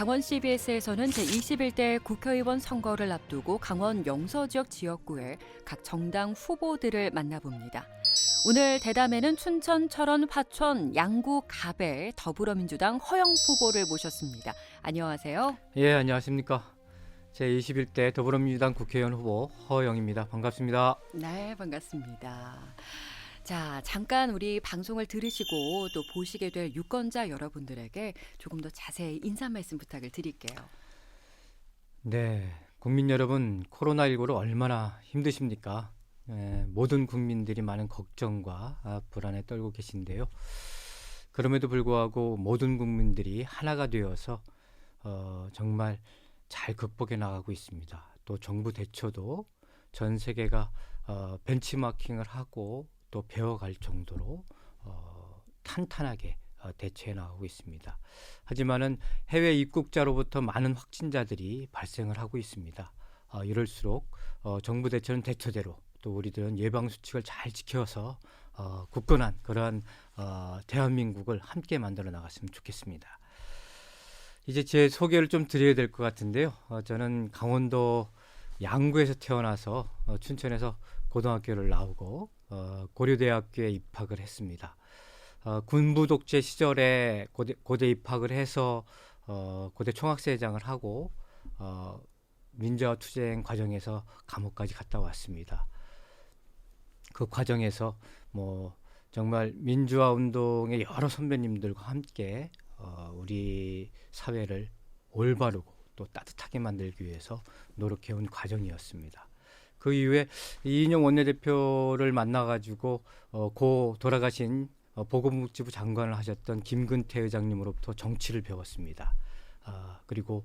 강원 CBS에서는 제21대 국회의원 선거를 앞두고 강원 영서 지역 지역구의 각 정당 후보들을 만나봅니다. 오늘 대담에는 춘천, 철원, 화천, 양구, 갑에 더불어민주당 허영 후보를 모셨습니다. 안녕하세요. 예, 안녕하십니까. 제21대 더불어민주당 국회의원 후보 허영입니다. 반갑습니다. 네, 반갑습니다. 자, 잠깐 우리 방송을 들으시고 또 보시게 될 유권자 여러분들에게 조금 더 자세히 인사 말씀 부탁을 드릴게요. 네, 국민 여러분, 코로나19로 얼마나 힘드십니까? 예, 모든 국민들이 많은 걱정과 아, 불안에 떨고 계신데요. 그럼에도 불구하고 모든 국민들이 하나가 되어서 어, 정말 잘 극복해 나가고 있습니다. 또 정부 대처도 전 세계가 어, 벤치마킹을 하고 또 배워갈 정도로 어, 탄탄하게 어, 대처해 나가고 있습니다. 하지만은 해외 입국자로부터 많은 확진자들이 발생을 하고 있습니다. 어, 이럴수록 어, 정부 대처는 대처대로 또 우리들은 예방 수칙을 잘 지켜서 어, 굳건한 그러한 어, 대한민국을 함께 만들어 나갔으면 좋겠습니다. 이제 제 소개를 좀 드려야 될 것 같은데요. 어, 저는 강원도 양구에서 태어나서 어, 춘천에서 고등학교를 나오고 어, 고려대학교에 입학을 했습니다. 어, 군부 독재 시절에 고대, 고대 입학을 해서 어, 고대 총학생회장을 하고 어, 민주화 투쟁 과정에서 감옥까지 갔다 왔습니다. 그 과정에서 뭐 정말 민주화 운동의 여러 선배님들과 함께 어, 우리 사회를 올바르고 또 따뜻하게 만들기 위해서 노력해온 과정이었습니다. 그 이후에 이인영 원내대표를 만나가지고 어, 고 돌아가신 어, 보건복지부 장관을 하셨던 김근태 의장님으로부터 정치를 배웠습니다. 아, 그리고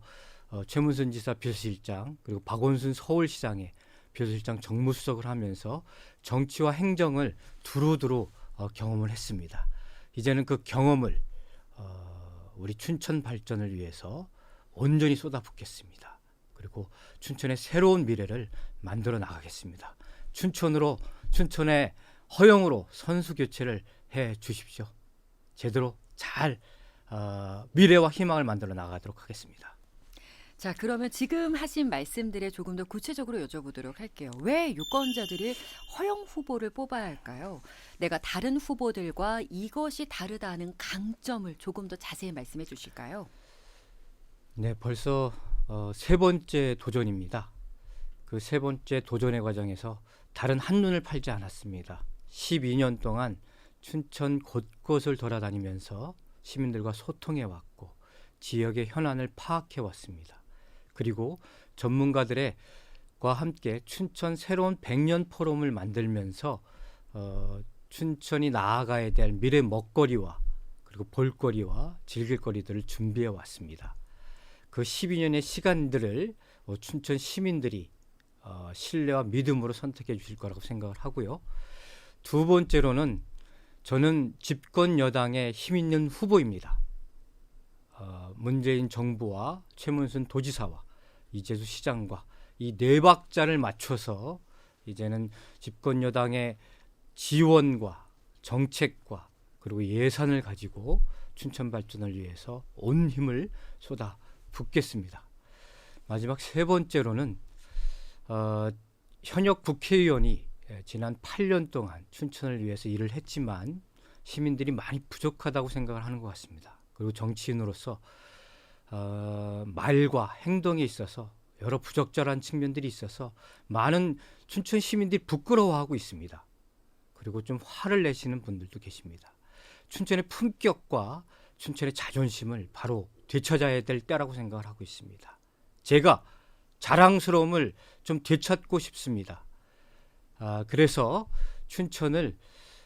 어, 최문순 지사 비서실장 그리고 박원순 서울시장의 비서실장 정무수석을 하면서 정치와 행정을 두루두루 어, 경험을 했습니다. 이제는 그 경험을 어, 우리 춘천 발전을 위해서 온전히 쏟아붓겠습니다. 그리고 춘천의 새로운 미래를 만들어 나가겠습니다. 춘천으로 춘천의 허영으로 선수 교체를 해 주십시오. 제대로 잘 어, 미래와 희망을 만들어 나가도록 하겠습니다. 자, 그러면 지금 하신 말씀들에 조금 더 구체적으로 여쭤보도록 할게요. 왜 유권자들이 허영 후보를 뽑아야 할까요? 내가 다른 후보들과 이것이 다르다 하는 강점을 조금 더 자세히 말씀해 주실까요? 네, 벌써 어, 세 번째 도전입니다. 그 세 번째 도전의 과정에서 다른 한눈을 팔지 않았습니다. 12년 동안 춘천 곳곳을 돌아다니면서 시민들과 소통해 왔고 지역의 현안을 파악해 왔습니다. 그리고 전문가들의 과 함께 춘천 새로운 백년 포럼을 만들면서 어, 춘천이 나아가야 될 미래 먹거리와 그리고 볼거리와 즐길거리들을 준비해 왔습니다. 그 12년의 시간들을 어, 춘천 시민들이 어, 신뢰와 믿음으로 선택해 주실 거라고 생각을 하고요. 두 번째로는 저는 집권 여당의 힘 있는 후보입니다. 어, 문재인 정부와 최문순 도지사와 이재수 시장과 이 네 박자를 맞춰서 이제는 집권 여당의 지원과 정책과 그리고 예산을 가지고 춘천 발전을 위해서 온 힘을 쏟아 붓겠습니다. 마지막 세 번째로는 어, 현역 국회의원이 예, 지난 8년 동안 춘천을 위해서 일을 했지만 시민들이 많이 부족하다고 생각을 하는 것 같습니다. 그리고 정치인으로서 어, 말과 행동에 있어서 여러 부적절한 측면들이 있어서 많은 춘천 시민들이 부끄러워하고 있습니다. 그리고 좀 화를 내시는 분들도 계십니다. 춘천의 품격과 춘천의 자존심을 바로 되찾아야 될 때라고 생각을 하고 있습니다. 제가 자랑스러움을 좀 되찾고 싶습니다. 아, 그래서 춘천을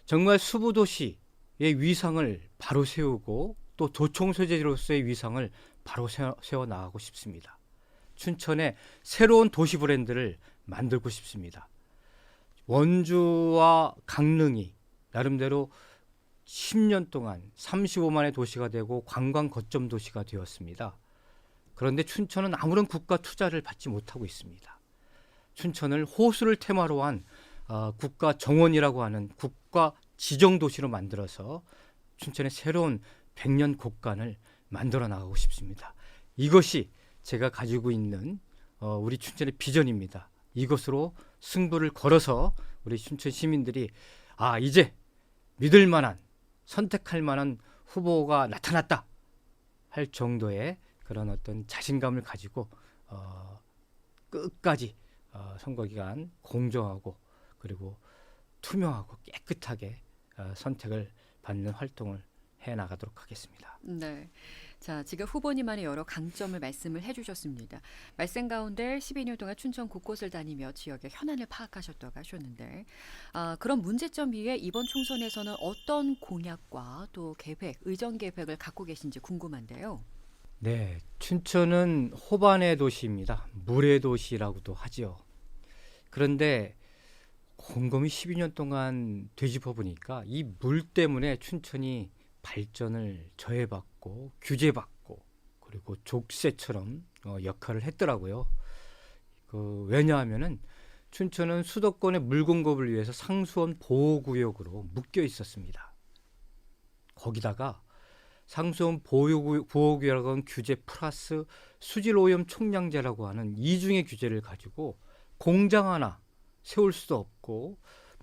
정말 수부도시의 위상을 바로 세우고 또 도청 소재로서의 위상을 바로 세워 나가고 싶습니다. 춘천의 새로운 도시 브랜드를 만들고 싶습니다. 원주와 강릉이 나름대로 10년 동안 35만의 도시가 되고 관광 거점 도시가 되었습니다. 그런데 춘천은 아무런 국가 투자를 받지 못하고 있습니다. 춘천을 호수를 테마로 한 어, 국가 정원이라고 하는 국가 지정 도시로 만들어서 춘천의 새로운 백년 곡간을 만들어 나가고 싶습니다. 이것이 제가 가지고 있는 어, 우리 춘천의 비전입니다. 이것으로 승부를 걸어서 우리 춘천 시민들이 아 이제 믿을 만한 선택할 만한 후보가 나타났다 할 정도의 그런 어떤 자신감을 가지고 어, 끝까지 어, 선거 기간 공정하고 그리고 투명하고 깨끗하게 어, 선택을 받는 활동을 해 나가도록 하겠습니다. 네. 자, 지금 후보님만의 여러 강점을 말씀을 해주셨습니다. 말씀 가운데 12년 동안 춘천 곳곳을 다니며 지역의 현안을 파악하셨다고 하셨는데, 아, 그런 문제점 위에 이번 총선에서는 어떤 공약과 또 계획, 의정 계획을 갖고 계신지 궁금한데요. 네, 춘천은 호반의 도시입니다. 물의 도시라고도 하지요. 그런데 곰곰이 12년 동안 되짚어 보니까 이 물 때문에 춘천이 발전을 저해받고 규제받고 그리고 족쇄처럼 어, 역할을 했더라고요. 그 왜냐하면은 춘천은 수도권의 물 공급을 위해서 상수원 보호구역으로 묶여 있었습니다. 거기다가 상수원 보호구- 보호구역은 규제 플러스 수질 오염 총량제라고 하는 이중의 규제를 가지고 공장 하나 세울 수도 없고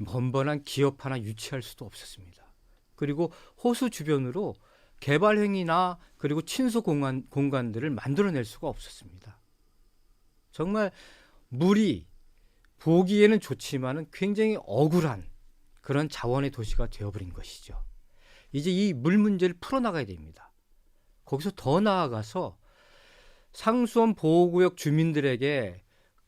번번한 기업 하나 유치할 수도 없었습니다. 그리고 호수 주변으로 개발 행위나 그리고 친수 공간, 공간들을 만들어낼 수가 없었습니다. 정말 물이 보기에는 좋지만은 굉장히 억울한 그런 자원의 도시가 되어버린 것이죠. 이제 이 물 문제를 풀어나가야 됩니다. 거기서 더 나아가서 상수원 보호구역 주민들에게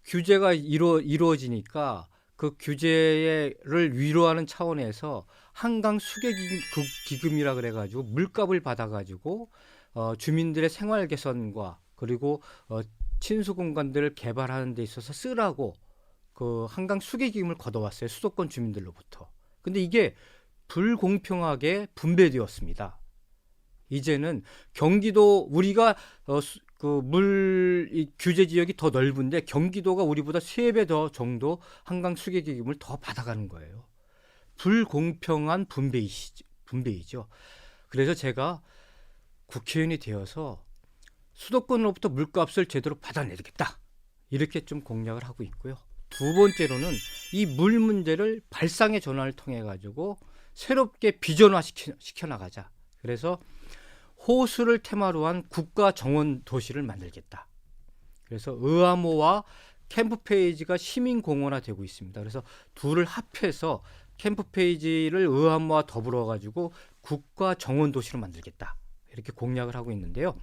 규제가 이루, 이루어지니까 그 규제를 위로하는 차원에서 한강 수계 기금- 그 기금이라 그래가지고 물값을 받아가지고 어, 주민들의 생활 개선과 그리고 어, 친수 공간들을 개발하는 데 있어서 쓰라고 그 한강 수계 기금을 걷어왔어요 수도권 주민들로부터. 근데 이게 불공평하게 분배되었습니다. 이제는 경기도 우리가 어, 그물 규제 지역이 더 넓은데 경기도가 우리보다 세 배 더 정도 한강 수계 기금을 더 받아가는 거예요. 불공평한 분배이시, 분배이죠. 그래서 제가 국회의원이 되어서 수도권으로부터 물값을 제대로 받아내겠다. 이렇게 좀 공약을 하고 있고요. 두 번째로는 이 물 문제를 발상의 전환을 통해 가지고 새롭게 비전화 시켜, 시켜 나가자. 그래서 호수를 테마로 한 국가 정원 도시를 만들겠다. 그래서 의암호와 캠프 페이지가 시민 공원화 되고 있습니다. 그래서 둘을 합해서 캠프 페이지를 의암호와 더불어 가지고 국가 정원 도시로 만들겠다. 이렇게 공약을 하고 있는데요.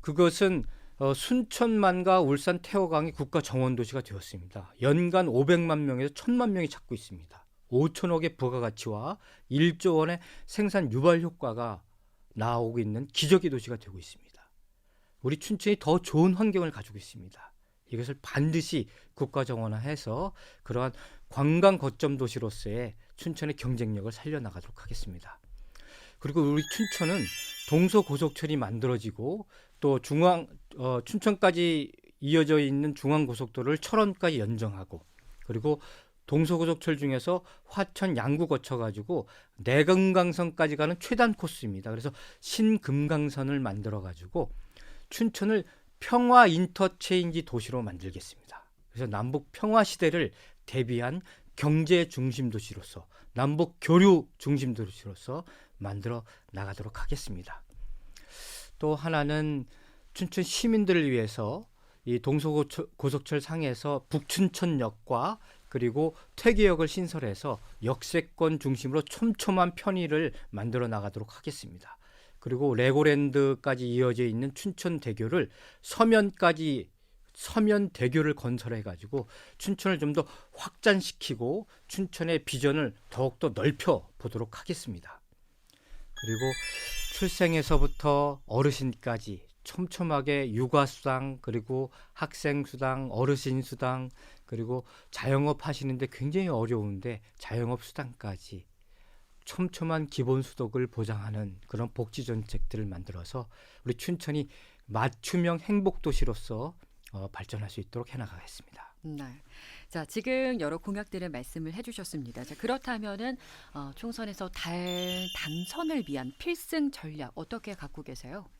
그것은 어, 순천만과 울산 태화강이 국가 정원 도시가 되었습니다. 연간 500만 명에서 1000만 명이 찾고 있습니다. 5천억의 부가가치와 1조 원의 생산 유발 효과가 나오고 있는 기적의 도시가 되고 있습니다. 우리 춘천이 더 좋은 환경을 가지고 있습니다. 이것을 반드시 국가 정원화해서 그러한 관광 거점 도시로서의 춘천의 경쟁력을 살려나가도록 하겠습니다. 그리고 우리 춘천은 동서 고속철이 만들어지고 또 중앙 어, 춘천까지 이어져 있는 중앙 고속도로를 철원까지 연정하고 그리고 동서고속철 중에서 화천 양구 거쳐가지고 내금강선까지 가는 최단 코스입니다. 그래서 신금강선을 만들어가지고 춘천을 평화 인터체인지 도시로 만들겠습니다. 그래서 남북 평화 시대를 대비한 경제 중심 도시로서 남북 교류 중심 도시로서 만들어 나가도록 하겠습니다. 또 하나는 춘천 시민들을 위해서 이 동서고속철 상에서 북춘천역과 그리고 퇴계역을 신설해서 역세권 중심으로 촘촘한 편의를 만들어 나가도록 하겠습니다. 그리고 레고랜드까지 이어져 있는 춘천 대교를 서면까지 서면 대교를 건설해 가지고 춘천을 좀 더 확장시키고 춘천의 비전을 더욱더 넓혀 보도록 하겠습니다. 그리고 출생에서부터 어르신까지 촘촘하게 육아수당 그리고 학생수당 어르신수당 그리고 자영업 하시는데 굉장히 어려운데 자영업 수당까지 촘촘한 기본소득을 보장하는 그런 복지 정책들을 만들어서 우리 춘천이 맞춤형 행복 도시로서 어, 발전할 수 있도록 해나가겠습니다. 네. 자, 지금 여러 공약들을 말씀을 해주셨습니다. 자, 그렇다면은 어, 총선에서 달, 당선을 위한 필승 전략 어떻게 갖고 계세요?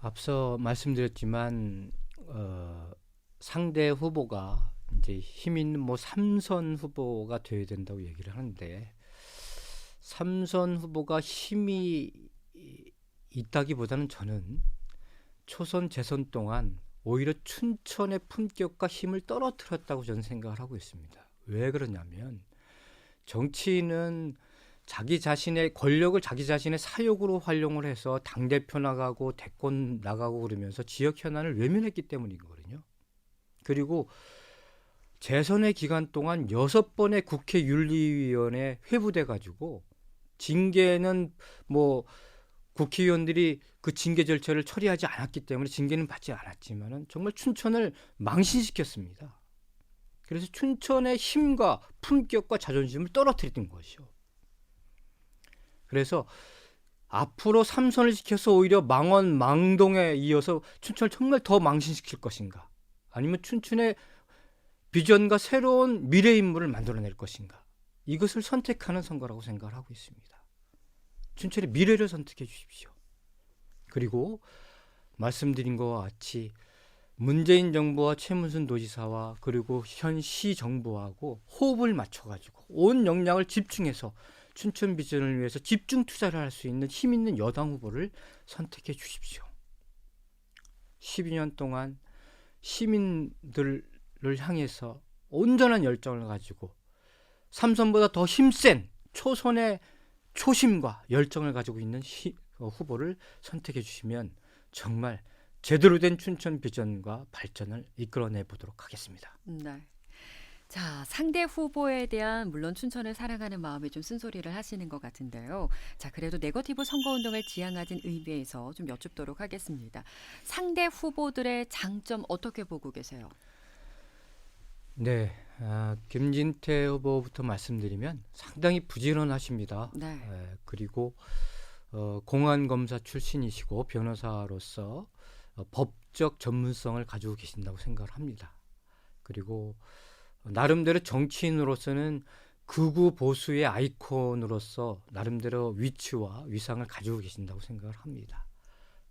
앞서 말씀드렸지만 어, 상대 후보가 이제 힘 있는 뭐 삼선 후보가 돼야 된다고 얘기를 하는데 삼선 후보가 힘이 이- 있다기보다는 저는 초선 재선 동안 오히려 춘천의 품격과 힘을 떨어뜨렸다고 저는 생각을 하고 있습니다. 왜 그러냐면 정치인은 자기 자신의 권력을 자기 자신의 사욕으로 활용을 해서 당 대표 나가고 대권 나가고 그러면서 지역 현안을 외면했기 때문이거든요. 그리고 재선의 기간 동안 여섯 번의 국회 윤리위원회 회부돼 가지고 징계는 뭐 국회의원들이 그 징계 절차를 처리하지 않았기 때문에 징계는 받지 않았지만은 정말 춘천을 망신시켰습니다. 그래서 춘천의 힘과 품격과 자존심을 떨어뜨렸던 것이요. 그래서 앞으로 삼선을 지켜서 오히려 망원 망동에 이어서 춘천을 정말 더 망신시킬 것인가? 아니면 춘천의 비전과 새로운 미래 인물을 만들어낼 것인가? 이것을 선택하는 선거라고 생각을 하고 있습니다. 춘천의 미래를 선택해 주십시오. 그리고 말씀드린 것과 같이 문재인 정부와 최문순 도지사와 그리고 현 시 정부하고 호흡을 맞춰가지고 온 역량을 집중해서 춘천 비전을 위해서 집중 투자를 할 수 있는 힘 있는 여당 후보를 선택해 주십시오. 12년 동안 시민들을 향해서 온전한 열정을 가지고 삼선보다 더 힘센 초선의 초심과 열정을 가지고 있는 시- 어, 후보를 선택해 주시면 정말 제대로 된 춘천 비전과 발전을 이끌어내 보도록 하겠습니다. 네. 자, 상대 후보에 대한 물론 춘천을 사랑하는 마음이 좀 쓴소리를 하시는 것 같은데요. 자, 그래도 네거티브 선거운동을 지향하진 의미에서 좀 여쭙도록 하겠습니다. 상대 후보들의 장점 어떻게 보고 계세요? 네, 아, 김진태 후보부터 말씀드리면 상당히 부지런하십니다. 네. 에, 그리고 어, 공안 검사 출신이시고 변호사로서 어, 법적 전문성을 가지고 계신다고 생각을 합니다. 그리고 나름대로 정치인으로서는 극우 보수의 아이콘으로서 나름대로 위치와 위상을 가지고 계신다고 생각을 합니다.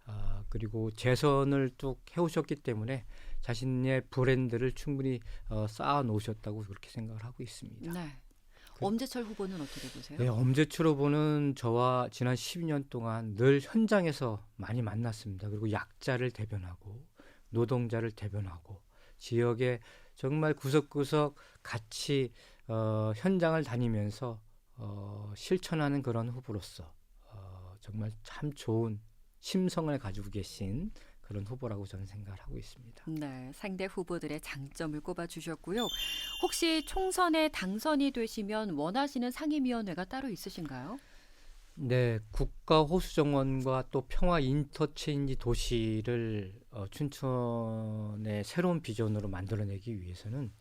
아, 그리고 재선을 쭉 해오셨기 때문에 자신의 브랜드를 충분히 어, 쌓아 놓으셨다고 그렇게 생각을 하고 있습니다. 네. 엄재철 후보는 어떻게 보세요? 네, 엄재철 후보는 저와 지난 12년 동안 늘 현장에서 많이 만났습니다. 그리고 약자를 대변하고 노동자를 대변하고 지역에 정말 구석구석 같이 어, 현장을 다니면서 어, 실천하는 그런 후보로서 어, 정말 참 좋은 심성을 가지고 계신 그런 후보라고 저는 생각을 하고 있습니다. 네, 상대 후보들의 장점을 꼽아 주셨고요. 혹시 총선에 당선이 되시면 원하시는 상임위원회가 따로 있으신가요? 네, 국가 호수 정원과 또 평화 인터체인지 도시를 어, 춘천의 새로운 비전으로 만들어내기 위해서는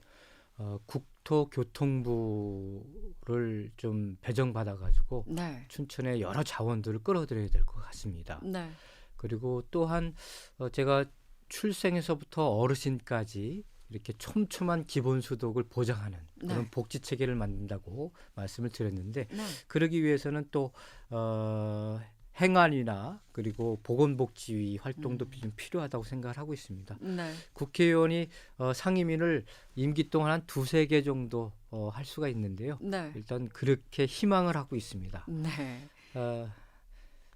어, 국토교통부를 좀 배정받아 가지고 네. 춘천의 여러 자원들을 끌어들여야 될 것 같습니다. 네. 그리고 또한 어, 제가 출생에서부터 어르신까지 이렇게 촘촘한 기본 소득을 보장하는 그런 네. 복지 체계를 만든다고 말씀을 드렸는데 네. 그러기 위해서는 또 어, 행안이나 그리고 보건복지위 활동도 음. 좀 필요하다고 생각을 하고 있습니다. 네. 국회의원이 어, 상임위를 임기 동안 한 두세 개 정도 어, 할 수가 있는데요. 네. 일단 그렇게 희망을 하고 있습니다. 네. 어,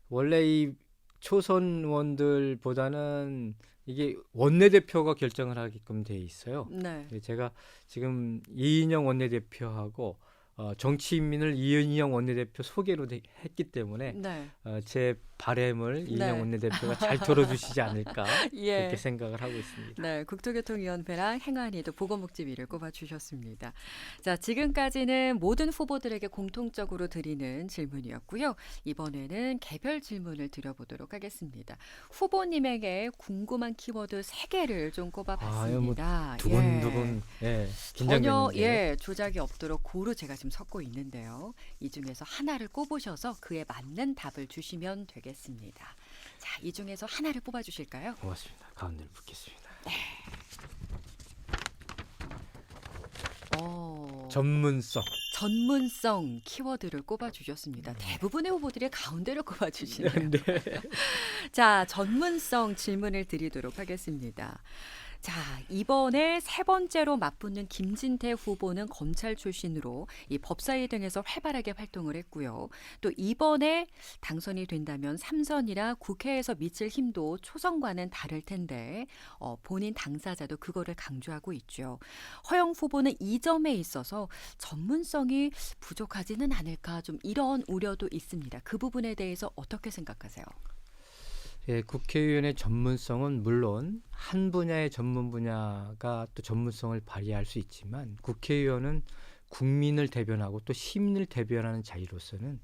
원래 이 초선원들보다는 이게 원내대표가 결정을 하게끔 돼 있어요. 네. 네, 제가 지금 이인영 원내대표하고 어, 정치인민을 이인영 원내대표 소개로 돼- 했기 때문에 네. 어, 제 바램을 이인영 네. 원내대표가 잘 들어주시지 않을까 예. 그렇게 생각을 하고 있습니다. 네, 국토교통위원회랑 행안위도 보건복지위를 꼽아 주셨습니다. 자, 지금까지는 모든 후보들에게 공통적으로 드리는 질문이었고요. 이번에는 개별 질문을 드려보도록 하겠습니다. 후보님에게 궁금한 키워드 세 개를 좀 꼽아봤습니다. 두근두근 예, 전혀 긴장되는데 예 조작이 없도록 고루 제가 지금 섞고 있는데요. 이 중에서 하나를 꼽으셔서 그에 맞는 답을 주시면 되겠습니다. 자, 이 중에서 하나를 뽑아 주실까요? 고맙습니다. 가운데를 묻겠습니다. 어, 전문성. 전문성 키워드를 꼽아 주셨습니다. 대부분의 후보들이 가운데를 꼽아 주시네요. 네. 자, 전문성 질문을 드리도록 하겠습니다. 자, 이번에 세 번째로 맞붙는 김진태 후보는 검찰 출신으로 이 법사위 등에서 활발하게 활동을 했고요. 또 이번에 당선이 된다면 삼선이라 국회에서 미칠 힘도 초선과는 다를 텐데 어, 본인 당사자도 그거를 강조하고 있죠. 허영 후보는 이 점에 있어서 전문성이 부족하지는 않을까 좀 이런 우려도 있습니다. 그 부분에 대해서 어떻게 생각하세요? 예, 국회의원의 전문성은 물론 한 분야의 전문 분야가 또 전문성을 발휘할 수 있지만 국회의원은 국민을 대변하고 또 시민을 대변하는 자리로서는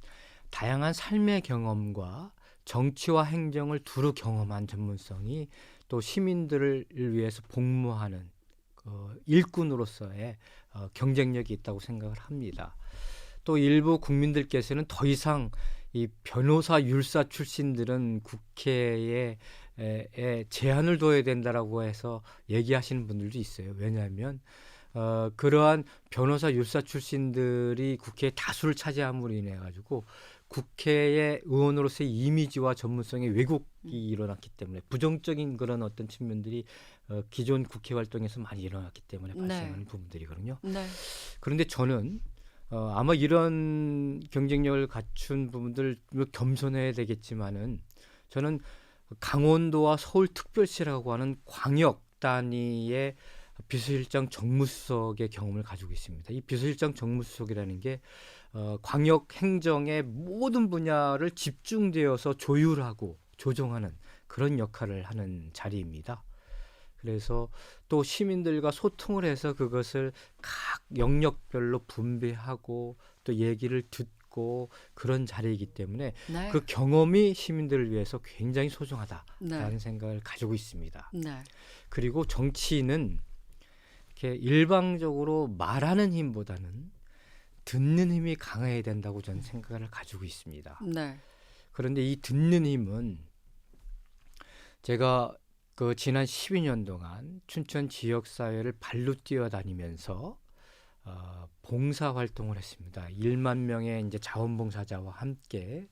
다양한 삶의 경험과 정치와 행정을 두루 경험한 전문성이 또 시민들을 위해서 복무하는 그 일꾼으로서의 어, 경쟁력이 있다고 생각을 합니다. 또 일부 국민들께서는 더 이상 이 변호사 율사 출신들은 국회에 에, 에 제한을 둬야 된다라고 해서 얘기하시는 분들도 있어요. 왜냐하면 어, 그러한 변호사 율사 출신들이 국회에 다수를 차지함으로 인해 가지고 국회의 의원으로서의 이미지와 전문성의 왜곡이 일어났기 때문에 부정적인 그런 어떤 측면들이 어, 기존 국회 활동에서 많이 일어났기 때문에 네. 발생하는 부분들이거든요. 네. 그런데 저는 어, 아마 이런 경쟁력을 갖춘 부분들 뭐 겸손해야 되겠지만은 저는 강원도와 서울특별시라고 하는 광역 단위의 비서실장 정무수석의 경험을 가지고 있습니다. 이 비서실장 정무수석이라는 게 어, 광역 행정의 모든 분야를 집중되어서 조율하고 조정하는 그런 역할을 하는 자리입니다. 그래서 또 시민들과 소통을 해서 그것을 각 영역별로 분배하고 또 얘기를 듣고 그런 자리이기 때문에 네. 그 경험이 시민들을 위해서 굉장히 소중하다라는 네. 생각을 가지고 있습니다. 네. 그리고 정치인은 이렇게 일방적으로 말하는 힘보다는 듣는 힘이 강해야 된다고 저는 생각을 가지고 있습니다. 네. 그런데 이 듣는 힘은 제가 그 지난 12년 동안 춘천 지역 사회를 발로 뛰어다니면서 어, 봉사 활동을 했습니다. 1만 명의 이제 자원봉사자와 함께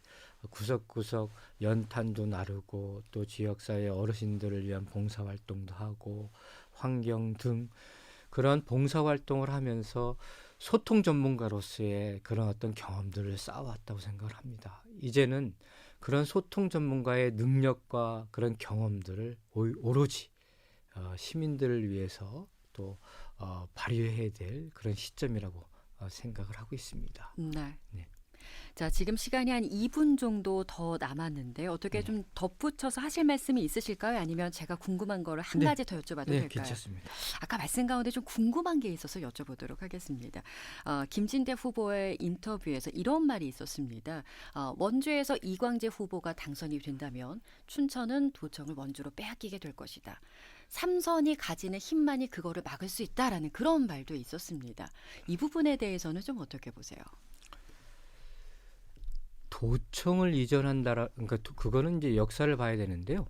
구석구석 연탄도 나르고 또 지역 사회 어르신들을 위한 봉사 활동도 하고 환경 등 그런 봉사 활동을 하면서 소통 전문가로서의 그런 어떤 경험들을 쌓아왔다고 생각을 합니다. 이제는 그런 소통 전문가의 능력과 그런 경험들을 오- 오로지 어, 시민들을 위해서 또 어, 발휘해야 될 그런 시점이라고 어, 생각을 하고 있습니다. 네. 네. 자, 지금 시간이 한 2분 정도 더 남았는데 어떻게 네. 좀 덧붙여서 하실 말씀이 있으실까요? 아니면 제가 궁금한 거를 한 네. 가지 더 여쭤봐도 네, 될까요? 괜찮습니다. 아까 말씀 가운데 좀 궁금한 게 있어서 여쭤보도록 하겠습니다. 어, 김진태 후보의 인터뷰에서 이런 말이 있었습니다. 어, 원주에서 이광재 후보가 당선이 된다면 춘천은 도청을 원주로 빼앗기게 될 것이다. 삼선이 가지는 힘만이 그거를 막을 수 있다라는 그런 말도 있었습니다. 이 부분에 대해서는 좀 어떻게 보세요? 도청을 이전한다라 그러니까 도- 그거는 이제 역사를 봐야 되는데요.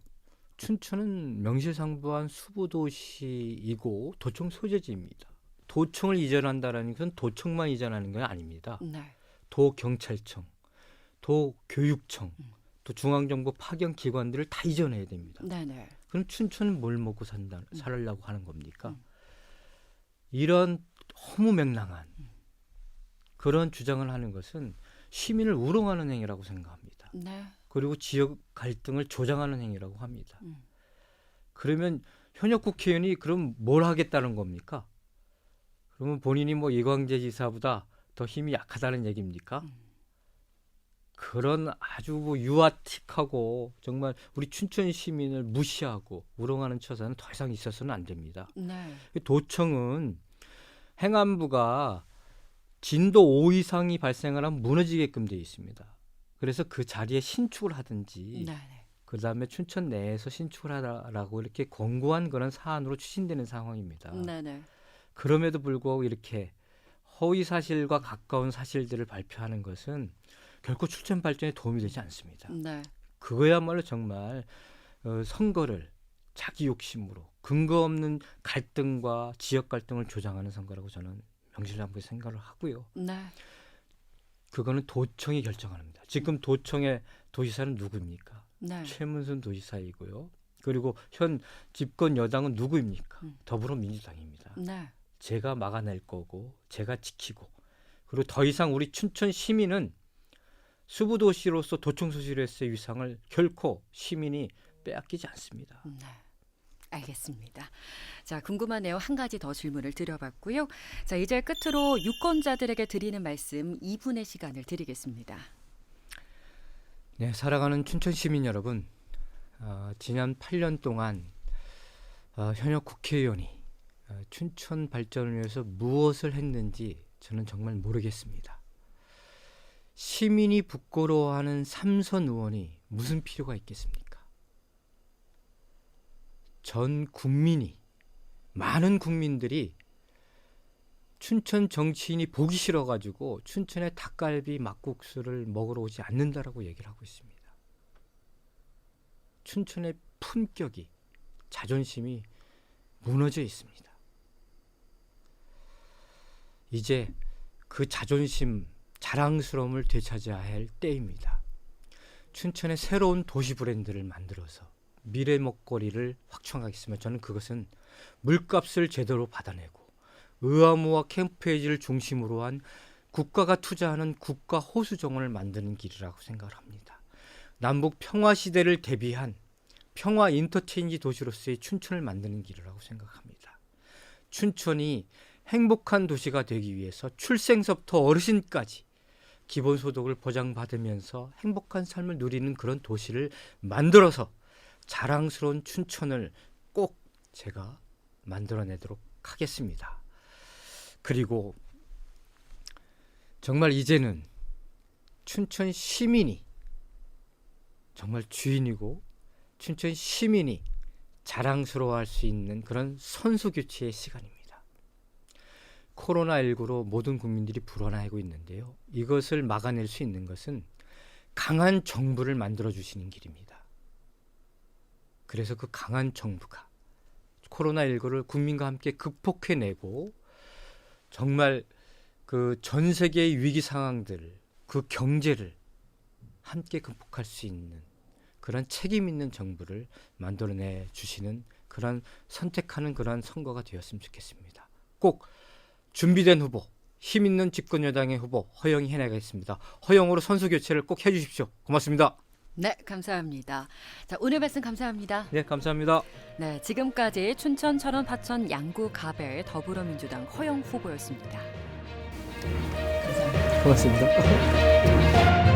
춘천은 명실상부한 수부도시이고 도청 소재지입니다. 도청을 이전한다라는 것은 도청만 이전하는 건 아닙니다. 네. 도 경찰청, 도 교육청, 또 중앙정부 파견 기관들을 다 이전해야 됩니다. 네네. 그럼 춘천은 뭘 먹고 산다 살려고 하는 겁니까? 음. 이런 허무맹랑한 그런 주장을 하는 것은 시민을 우롱하는 행위라고 생각합니다. 네. 그리고 지역 갈등을 조장하는 행위라고 합니다. 음. 그러면 현역 국회의원이 그럼 뭘 하겠다는 겁니까? 그러면 본인이 뭐 이광재 지사보다 더 힘이 약하다는 얘기입니까? 음. 그런 아주 뭐 유아틱하고 정말 우리 춘천 시민을 무시하고 우롱하는 처사는 더 이상 있어서는 안 됩니다. 네. 도청은 행안부가 진도 5 이상이 발생을 하면 무너지게끔 되어 있습니다. 그래서 그 자리에 신축을 하든지 네. 그 다음에 춘천 내에서 신축을 하라라고 이렇게 권고한 그런 사안으로 추진되는 상황입니다. 네. 네. 그럼에도 불구하고 이렇게 허위 사실과 가까운 사실들을 발표하는 것은 결코 출전 발전에 도움이 되지 않습니다. 네. 그거야말로 정말 어, 선거를 자기 욕심으로 근거 없는 갈등과 지역 갈등을 조장하는 선거라고 저는 명실상부히 생각을 하고요. 네. 그거는 도청이 결정합니다. 지금 도청의 도지사는 누구입니까? 네. 최문순 도지사이고요. 그리고 현 집권 여당은 누구입니까? 음. 더불어민주당입니다. 네. 제가 막아낼 거고 제가 지키고 그리고 더 이상 우리 춘천 시민은 수부도시로서 도청 소실에서의 위상을 결코 시민이 빼앗기지 않습니다. 네. 알겠습니다. 자, 궁금하네요. 한 가지 더 질문을 드려봤고요. 자, 이제 끝으로 유권자들에게 드리는 말씀 2분의 시간을 드리겠습니다. 네, 살아가는 춘천 시민 여러분, 어, 지난 8년 동안 어, 현역 국회의원이 어, 춘천 발전을 위해서 무엇을 했는지 저는 정말 모르겠습니다. 시민이 부끄러워하는 삼선 의원이 무슨 필요가 있겠습니까? 전 국민이 많은 국민들이 춘천 정치인이 보기 싫어가지고 춘천의 닭갈비 막국수를 먹으러 오지 않는다라고 얘기를 하고 있습니다. 춘천의 품격이 자존심이 무너져 있습니다. 이제 그 자존심, 자랑스러움을 되찾아야 할 때입니다. 춘천의 새로운 도시 브랜드를 만들어서 미래 먹거리를 확충하겠으면 저는 그것은 물값을 제대로 받아내고 의아무와 캠프에이지를 중심으로 한 국가가 투자하는 국가 호수 정원을 만드는 길이라고 생각을 합니다. 남북 평화 시대를 대비한 평화 인터체인지 도시로서의 춘천을 만드는 길이라고 생각합니다. 춘천이 행복한 도시가 되기 위해서 출생서부터 어르신까지 기본소득을 보장받으면서 행복한 삶을 누리는 그런 도시를 만들어서 자랑스러운 춘천을 꼭 제가 만들어내도록 하겠습니다. 그리고 정말 이제는 춘천 시민이 정말 주인이고 춘천 시민이 자랑스러워할 수 있는 그런 선수 교체의 시간입니다. 코로나19로 모든 국민들이 불안해하고 있는데요. 이것을 막아낼 수 있는 것은 강한 정부를 만들어 주시는 길입니다. 그래서 그 강한 정부가 코로나19를 국민과 함께 극복해내고 정말 그 전 세계의 위기 상황들, 그 경제를 함께 극복할 수 있는 그런 책임 있는 정부를 만들어내 주시는 그런 선택하는 그런 선거가 되었으면 좋겠습니다. 꼭 준비된 후보, 힘 있는 집권 여당의 후보 허영이 해나가겠습니다. 허영으로 선수 교체를 꼭 해주십시오. 고맙습니다. 네, 감사합니다. 자, 오늘 말씀 감사합니다. 네, 감사합니다. 네, 지금까지 춘천, 철원, 파천, 양구, 가벨 더불어민주당 허영 후보였습니다. 감사합니다. 고맙습니다.